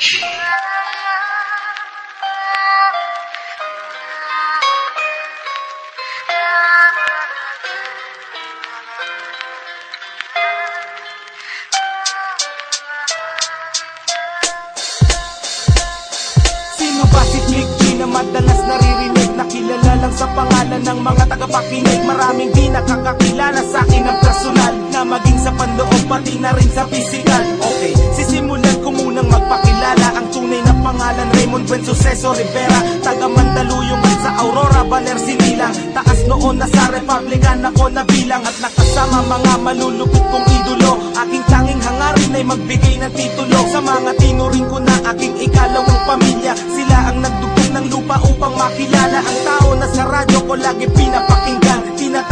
Sino ba si Click G na madalas naririnig? Nakilala lang sa pangalan ng mga tagapakinig. Maraming di nakakakilala sa akin ng personal Na maging sa panloob pati na rin sa physical Okay, sisimulan Raymond Buen Suceso Rivera Taga Mandaluyong at sa Aurora Baler Sinilang Taas noon na sa Republican ako nabilang At nakasama mga malulupit kong idolo. Aking tanging hangarin ay magbigay ng titulo. Sa mga tinuring ko na aking ikalawang pamilya Sila ang nagdugtong ng lupa upang makilala Ang tao na sa radyo ko lagi pinapakinggan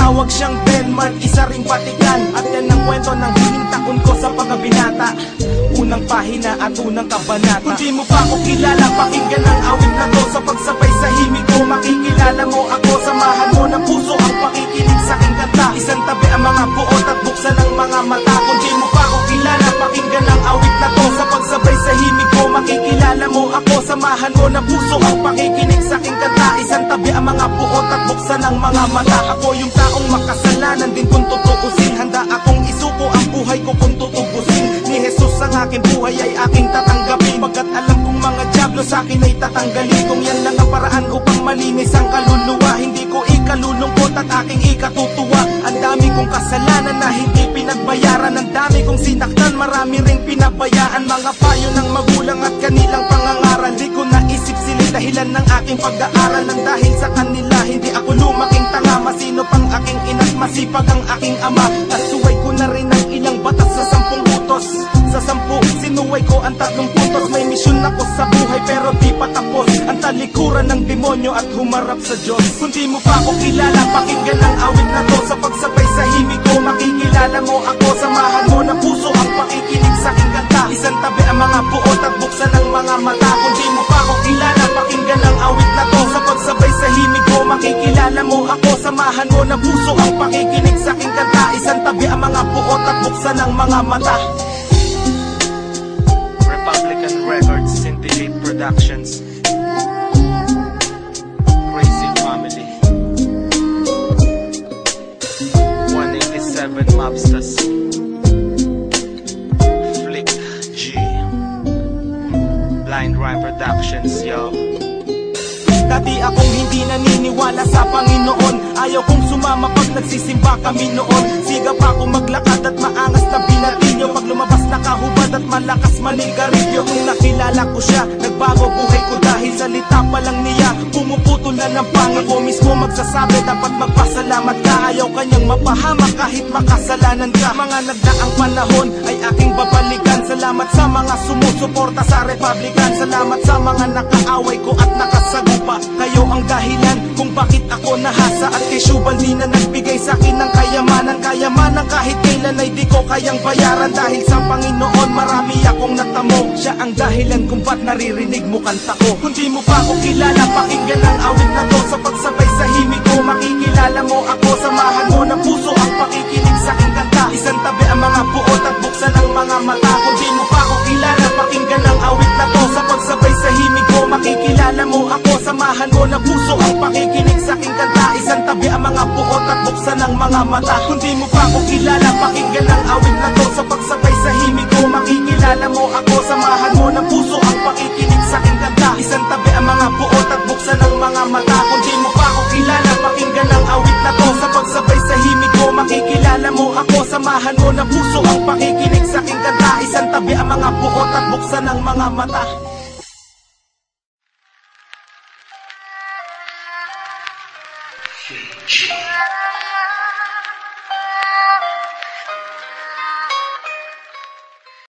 Tinatawag siyang Denmark, isa ring Vatican At yan ang kwento ng huling taon ko sa pagkabinata. Unang pahina at unang kabanata. Kung di mo pa ako kilala, pakinggan ang awit na to. Sa pagsabay sa himig ko, makikilala mo ako. Samahan mo ng puso ang pakikinig sa aking kanta. Isang tabi ang mga buot at buksan ang mga mata. Kung di mo pa ako kilala, pakinggan ang awit na to. Sa pagsabay sa himig ko, makikilala mo ako. Samahan mo ng puso ang pakikinig ang mga buot at buksan ang mga mata. Ako yung taong makasalanan din kung tutuusin. Handa akong isuko ang buhay ko kung tutubusin. Ni Jesus ang aking buhay ay aking tatanggapin. Pagkat alam kong mga diablo sa akin ay tatanggalin. Kung yan lang ang paraan upang malinis ang kaluluwa Hindi ko ikalulungkot at aking ikatutuwa. Ang dami kong kasalanan na hindi pinagbayaran. Ang dami kong sinaktan, marami ring pinabayaan. Mga payo ng magulang at kanilang pangangaral dahilan ng aking pag-aaral Nang dahil sa kanila, hindi ako lumaking tanga Masino pang aking ina't masipag ang aking ama. Nasuway ko na rin ang ilang batas sa sampung utos Sa sampu, sinuway ko ang tatlong puntos May misyon ako sa buhay pero di pa tapos. Ang talikuran ng demonyo at humarap sa Diyos. Kung di mo pa ako kilala, pakinggan ang awit na to. Sa pagsabay sa himig ko, makikilala mo ako. Samahan mo ng puso mo ako Samahan mo ng puso. Ang pakikinig sa aking kanta Isang tabi ang mga buot at buksan ang mga mata. Republican Records, Scintillate Productions. Crazy Family. 187 Mobsters. Flick G. Blind Rhyme Productions, yo Dati akong hindi naniniwala sa Panginoon. Ayaw kong sumama pag nagsisimba kami noon. Siga pa akong maglakad at maangas na binatilyo. Pag lumabas nakahubad at malakas manigarilyo Nung nakilala ko siya, nagbago buhay ko dahil salita pa lang niya Na ng pangil ko mismo magsasabi Dapat magpasalamat ka, ayaw kanyang mapahamak kahit makasalanan ka. Mga nagdaang panahon ay aking babalikan. Salamat sa mga sumusuporta sa Republican. Salamat sa mga nakaaway ko at nakasagupa. Kayo ang dahilan kung bakit ako nahasa. At kay Shubal di na nagbigay sa akin ng kayamanan. Kayamanan kahit kailan ay di ko kayang bayaran. Dahil sa Panginoon marami akong natamo. Siya ang dahilan kung ba't naririnig mo kanta ko. Kung di mo pa ako kilala pakinggan ang awit na to. Sa pagsabay sa himig ko makikilala mo ako. Samahan mo ng puso ang pakikinig sa aking kanta. Isang tabi ang mga buot at buksan ang mga mata. Kung di mo pa ako kilala pakinggan ang awit na to. Sa pagsabay sa himig ko makikilala mo ako. Samahan mo ng puso ang pakikinig sa aking kanta. Isang tabi ang mga buot at buksan ang mga mata. Kung di mo pa ako kilala pakinggan ang awit na to. Sa pagsabay makikilala mo ako Samahan mo ng puso ang pakikinig sa aking kanta. Isang tabi ang mga buot at buksan ang mga mata. Kung di mo pa ako kilala pakinggan ang awit na to. Sa pagsabay sa himig ko makikilala mo ako. Samahan mo ng puso ang pakikinig sa aking kanta. Isang tabi ang mga buot at buksan ang mga mata. G.